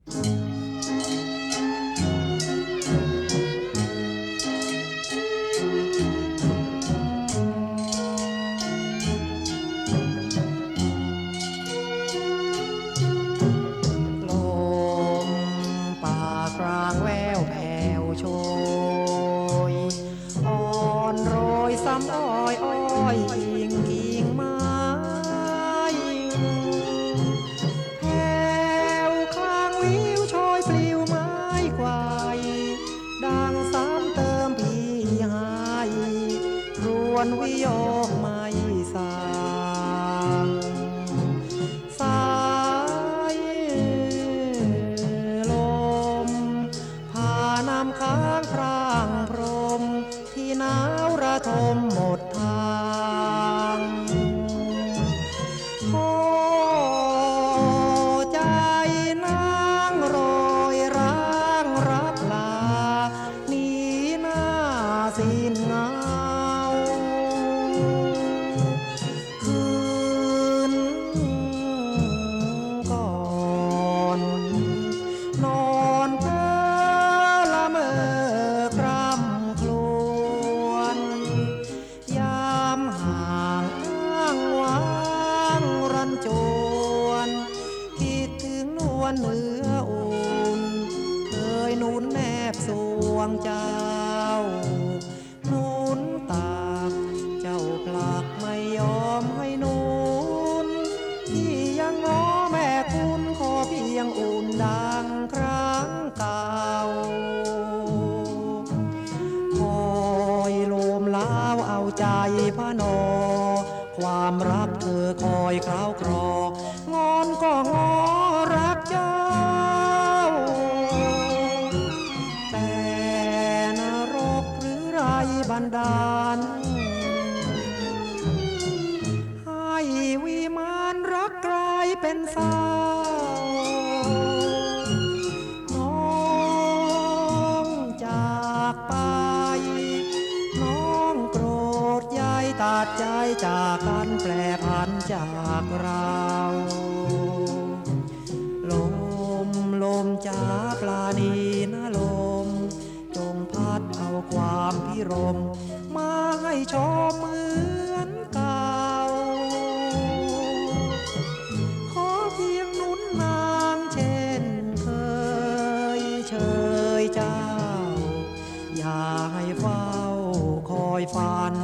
ลมป่ากลางแววแผ่วโชยอ่อนโรยซ้ำอ้อยอ้อย วนวิโยกไม่สางสายลมพานำค้างพรางพรมที่หนาวระทมหมดท งนเนื้ออุ่นเคยนุนแนบสวงเจ้า นุนตากเจ้าผลักไม่ยอมให้นุนที่ยังง้อแม่คุณขอเพียงอุ่นดังครั้งเก่าคอยโลมล้าวเอาใจพระนอ ความรักเธอคอยคราวครอ บันดาลให้วิมานรักกลายเป็นเศร้าน้องจากไป น้องโกรธยายตัดใจจากกันแปรพันจากเรา รมมาให้ชอบเหมือนเก่า ขอเพียงนุนนางเช่นเคยเชยเจ้า อย่าให้เฝ้าคอยฝัน